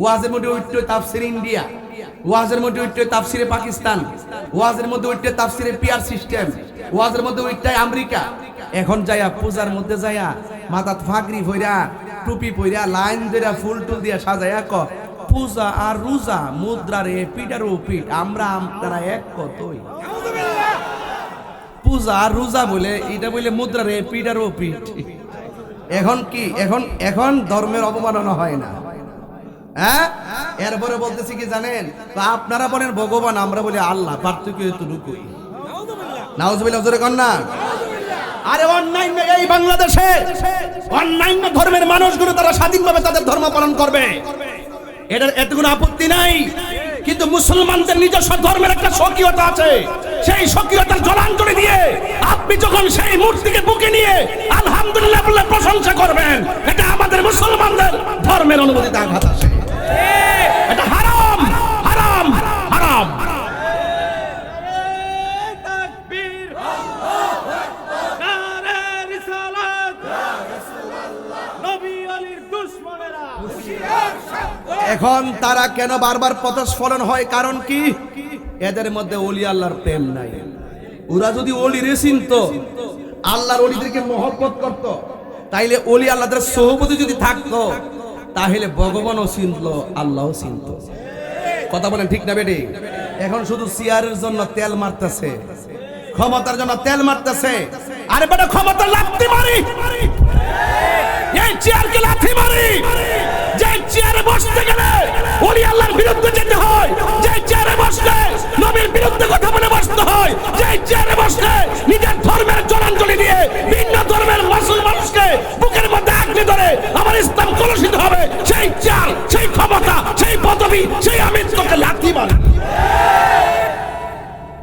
ওয়াজের মধ্যে উঠতে তাফসির ইন্ডিয়া। ওয়াজের মধ্যে উঠতে তাফসিরে পাকিস্তান। ওয়াজের মধ্যে উঠতে তাফসিরে পিয়ার সিস্টেম। ওয়াজের মধ্যে উঠতে আমেরিকা। এখন যায়া পূজার মধ্যে যায়া মাথাত ফাগরি ভইরা, টুপি পইরা, লাইন ধইরা, ফুল টুল দিয়া সাজায়া ক, পূজা আর রোজা, মুদ্রা রে পিটার ও পিট আমরা আপনারা এক কতই? পূজা আর রোজা বলে, এটা বলে মুদ্রা রে পিটার ও পিট এখন কি, এখন এখন ধর্মের অবমাননা হয় না। হ্যাঁ? এরপরে বলতেছি কি জানেন? আপনারা বলেন, ভগবান, আমরা বলি আল্লাহ, পার্থক্য নাউজুবিল্লাহ, জোরে না। আরে এই বাংলাদেশে ধর্মের মানুষগুলো তারা স্বাধীনভাবে তাদের ধর্ম পালন করবে। এটার আপত্তি নাই। কিন্তু মুসলমানদের নিজস্ব ধর্মের একটা স্বকীয়তা আছে। সেই স্বকীয়তার জলাঞ্জলি দিয়ে আপনি যখন সেই মূর্তিকে বুকে নিয়ে আলহামদুলিল্লাহ বলে প্রশংসা করবেন, এটা আমাদের মুসলমানদের ধর্মের অনুমতিতে আঘাত আসে। এখন তারা কেন বারবার পথস্ফলন হয়? কারণ কি? এদের মধ্যে অলি আল্লাহর প্রেম নাই। ওরা যদি অলি রে চিনত আল্লাহর অলিদেরকে মহব্বত করত, তাইলে অলি আল্লাহদের সহপতি যদি থাকতো, তাহলে ভগবানও চিনত আল্লাহও চিনত। কথা বলেন ঠিক না বেটি? এখন শুধু চেয়ারের জন্য তেল মারতেছে। ক্ষমতার জন্য তেল মারতেছে। আরে বেটা ক্ষমতা লাগতে মারি। এই চেয়ারকে লাথি মারি। বসতে গেলে ওলি আল্লাহর বিরুদ্ধে যেতে হয়। যে চেয়ারে বসলে নবীর বিরুদ্ধে কথা বলে বসতে হয়। যে চেয়ারে বসলে নিজের ধর্মের জলাঞ্জলি দিয়ে ভিন্ন ধর্মের মাসুল মানুষকে বুকের মধ্যে আগলে ধরে আমার ইসলাম কলুষিত হবে। সেই চেয়ার সেই ক্ষমতা, সেই পদবি